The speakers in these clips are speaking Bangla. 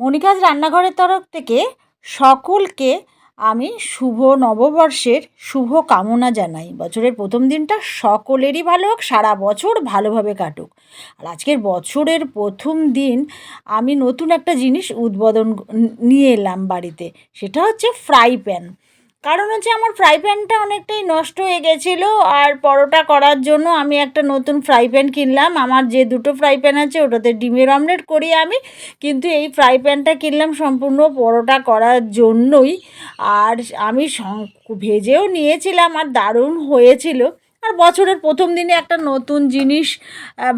মনিকাজ রান্নাঘরের তরফ থেকে সকলকে আমি শুভ নববর্ষের শুভ কামনা জানাই। বছরের প্রথম দিনটা সকলেরই ভালো হোক, সারা বছর ভালোভাবে কাটুক। আর আজকের বছরের প্রথম দিন আমি নতুন একটা জিনিস উদ্বোধন, নিয়ে এলাম বাড়িতে, সেটা হচ্ছে ফ্রাই প্যান। কারণ হচ্ছে আমার ফ্রাই প্যানটা অনেকটাই নষ্ট হয়ে গেছিল, আর পরোটা করার জন্য আমি একটা নতুন ফ্রাই প্যান কিনলাম। আমার যে দুটো ফ্রাই প্যান আছে, ওটাতে ডিমের অমলেট করি আমি, কিন্তু এই ফ্রাই প্যানটা কিনলাম সম্পূর্ণ পরোটা করার জন্যই। আর আমি ভেজেও নিয়েছিলাম, আর দারুণ হয়েছিল। আর বছরের প্রথম দিনে একটা নতুন জিনিস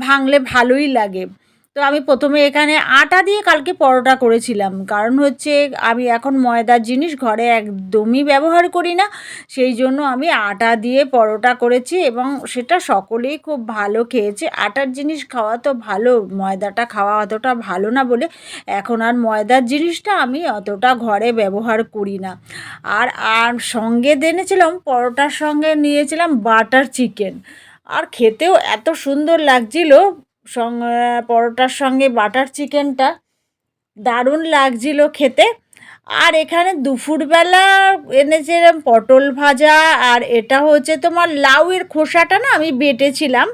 ভাঙলে ভালোই লাগে। তো আমি প্রথমে এখানে আটা দিয়ে কালকে পরোটা করেছিলাম। কারণ হচ্ছে আমি এখন ময়দার জিনিস ঘরে একদমই ব্যবহার করি না। সেই জন্য আমি আটা দিয়ে পরোটা করেছি এবং সেটা সকলেই খুব ভালো খেয়েছে। আটার জিনিস খাওয়া তো ভালো, ময়দাটা খাওয়া অতটা ভালো না বলে এখন আর ময়দার জিনিসটা আমি অতটা ঘরে ব্যবহার করি না। আর আর সঙ্গে এনেছিলাম, পরোটার সঙ্গে নিয়েছিলাম বাটার চিকেন। আর খেতেও এত সুন্দর লাগছিল সঙ্গে পরোটার সঙ্গে বাটার চিকেনটা দারুণ লাগছিল খেতে। আর এখানে দুপুরবেলা এনেছিলাম পটল ভাজা, আর এটা হচ্ছে তোমার লাউয়ের খোসাটা না আমি বেটেছিলাম।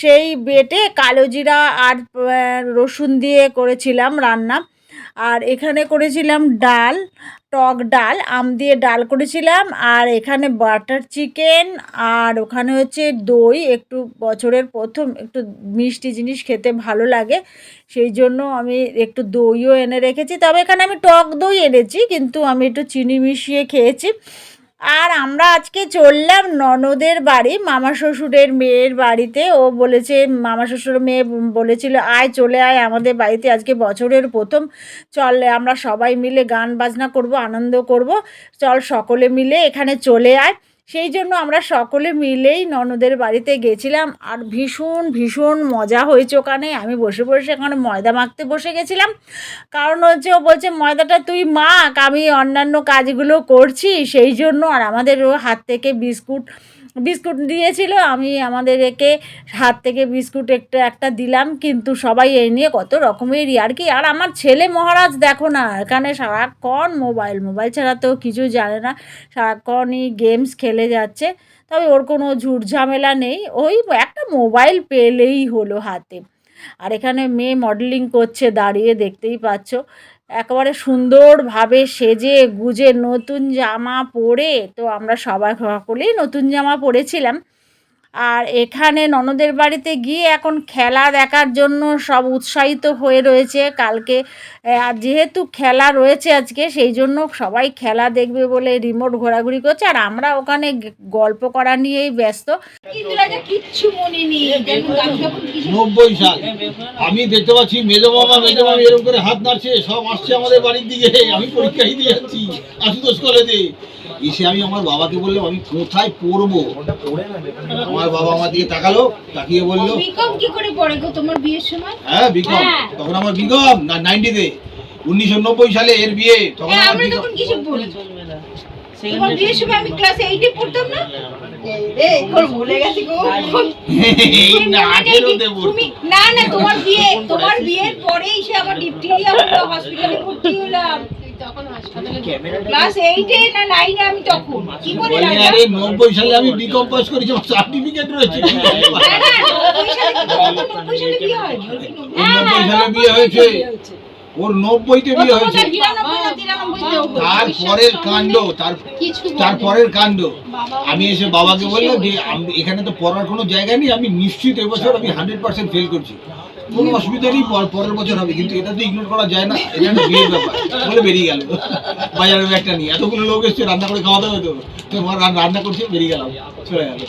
সেই বেটে কালো জিরা আর রসুন দিয়ে করেছিলাম রান্না। আর এখানে করেছিলাম ডাল, টক ডাল, আম দিয়ে ডাল করেছিলাম, আর এখানে বাটার চিকেন, আর ওখানে হচ্ছে দই, একটু বছরের প্রথম একটু মিষ্টি জিনিস খেতে ভালো লাগে, সেই জন্য আমি একটু দইও এনে রেখেছি, তবে এখানে আমি টক দই এনেছি, কিন্তু আমি একটু চিনি মিশিয়ে খেয়েছি আর আমরা আজকে চললাম ননদের বাড়ি, মামা শ্বশুরের মেয়ের বাড়িতে। ও বলেছে, মামা শ্বশুর মেয়ে বলেছিল, আয় চলে আয় আমাদের বাড়িতে, আজকে বছরের প্রথম। চল, আমরা সবাই মিলে গান বাজনা করব, আনন্দ করব। চল সকলে মিলে এখানে চলে আয়। সেই জন্য আমরা সকলে মিলেই ননদের বাড়িতে গেছিলাম। আর ভীষণ ভীষণ মজা হয়েছে ওখানে। আমি বসে বসে ওখানে ময়দা মাখতে বসে গেছিলাম। কারণ হচ্ছে, ও বলছে, ময়দাটা তুই মাখ, আমি অন্যান্য কাজগুলো করছি, সেই জন্য আর আমাদের ও হাত থেকে বিস্কুট বিস্কুট দিয়েছিল, আমি আমাদের একে হাত থেকে বিস্কুট একটা একটা দিলাম, কিন্তু সবাই এই নিয়ে কত রকমেরই আর কি। আর আমার ছেলে মহারাজ দেখো না, এখানে সারাক্ষণ মোবাইল মোবাইল ছাড়া তো কিছু জানে না, সারাক্ষণই গেমস খেলে যাচ্ছে, তবে ওর কোনো ঝুট ঝামেলা নেই, ওই একটা মোবাইল পেলেই হলো হাতে। আর এখানে মেয়ে মডেলিং করছে, দাঁড়িয়ে দেখতেই পাচ্ছ একেবারে সুন্দরভাবে সেজে গুজে নতুন জামা পরে তো আমরা সবাই সকলেই নতুন জামা পরেছিলাম। আর এখানে ননদের বাড়িতে গিয়ে এখন খেলা দেখার জন্য সব উৎসাহিত হয়ে রয়েছে কালকে। আর যেহেতু খেলা রয়েছে আজকে, সেই জন্য সবাই খেলা দেখবে বলে রিমোট ঘোরাঘুরি করছে। আর আমরা ওখানে গল্প করা নিয়েই ব্যস্ত। কিচ্ছু মনে নেই নব্বই সাল। আমি দেখতে পাচ্ছি মেজো মামা, মেজো মামি এরকম করে হাত নাড়ছে, সব আসছে আমাদের বাড়ির দিকে। আমি পরীক্ষাই দিয়ে যাচ্ছি। আশুতোষ কলেজে এসে আমি আমার বাবাকে বললাম আমি কোথায় পড়ব? আমার বাবা আমার দিকে তাকালো তাকিয়ে বলল বিকম কি করে পড়ে গো তোমার বিয়ের সময়? হ্যাঁ বিকম হ্যাঁ। তখন আমার বিকম না নাইনটিতে উনিশশো নব্বই সালে এর বিয়ে তখন হ্যাঁ, আমরা তখন কিছু বলি তোমার বিয়ের সময় আমি ক্লাস এইটে পড়তাম না? এই রে তোর ভুলে গেছি গো। এই না আঠেরোতে পড়তো। তুমি না না তোমার বিয়ে তোমার বিয়ের পরেই সে আমার হলো হসপিটালে ভর্তি হলাম। ক্লাস এইটে না নাইনে আমি তখন? কি করে বলে রাজা? আরে নব্বই সালে আমি বিকম পাস করেছি আমার সার্টিফিকেট রয়েছে। না, নব্বই সালে বিয়ে হয়েছে। ওর নব্বইতে বিয়ে হয়েছে। তারপরের কাণ্ড তার তারপরের কাণ্ড। আমি এসে বাবাকে বললাম যে আম- এখানে তো পড়ার কোনো জায়গা নেই আমি নিশ্চিত এবছর আমি হান্ড্রেড পার্সেন্ট ফেল করছি। কোনো অসুবিধা নেই পরের বছর হবে, কিন্তু এটা তো ইগনোর করা যায় না, এটা একটা বিয়ের ব্যাপার। বলে বেরিয়ে গেল। বাজারের একটা নিয়ে। এতগুলো লোক এসছে, রান্না করে খাওয়া দাওয়া হবে তো। তোমার রান্না করছে, বেরিয়ে গেলাম চলে গেল।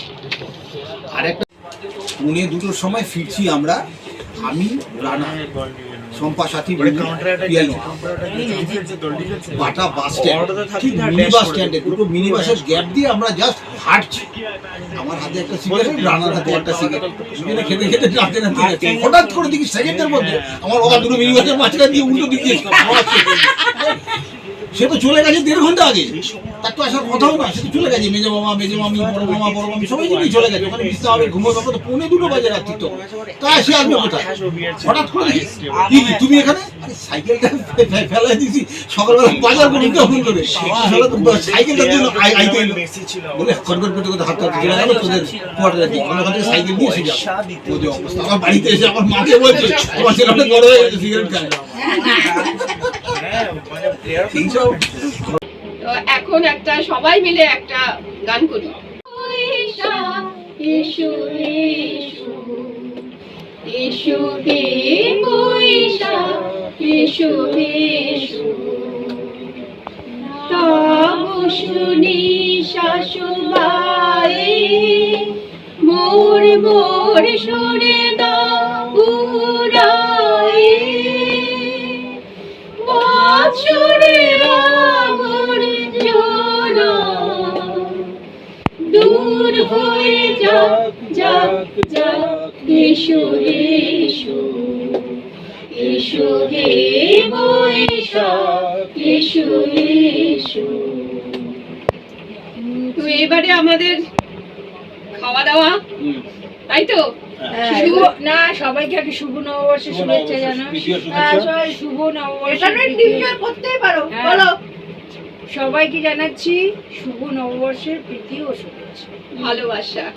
আর একটা পুনে দুটোর সময় ফিরছি আমরা, আমি, রানা। শম্পা সাথী বাটা বাস স্ট্যান্ড ঠিক মিনি বাস স্ট্যান্ডে দুটো মিনি বাসের গ্যাপ দিয়ে আমরা জাস্ট হাঁটছি। আমার হাতে একটা সিগারেট রানার হাতে একটা সিগারেট খেতে খেতে রাতে হঠাৎ করে দেখি সেকেন্ডের মধ্যে আমার ওরা দুটো মিনি বাসের মাঝখান দিয়ে উল্টো দিকে সে তো চলে গেছে দেড় ঘণ্টা আগে। তার তো আসার কথাও না সে তো চলে গেছে। মেজো মামা, মেজো মামি, বড় মামা, বড় মামি, সবাই মিলেই চলে গেছে। ওখানে মিশতে হবে ঘুমোবে তো পৌনে দুটো বাজে রাত্রি তো। তা সে আসবে কোথায়? হঠাৎ করে কি তুমি এখানে? সাইকেলটা ফেলাই দিছি সকালবেলা বাজার করে তখন করে। শালা তো সাইকেলটার জন্য আইতে বলে খড়গড় করতে করতে হাত তোদের কোয়ার্টারে দিয়ে আমরা থেকে সাইকেল অবস্থা, আমার বাড়িতে এসে আমার মাকে বলছে তোমার ছেলেটা বড় হয়ে গেছে সিগারেট খায়। এখন একটা সবাই মিলে একটা গান করি। তব শুনি শাশুবাই মোর মোর সুরে হে তো এবারে আমাদের খাওয়া দাওয়া তাই তো? শুভ- না সবাইকে আগে শুভ নববর্ষের শুভেচ্ছা জানাও। হ্যাঁ, সবাই শুভ নববর্ষের প্রীতি- করতেই পারো হ্যাঁ। বলো। সবাইকে জানাচ্ছি শুভ নববর্ষের প্রীতি ও শুভেচ্ছা। ভালোবাসা।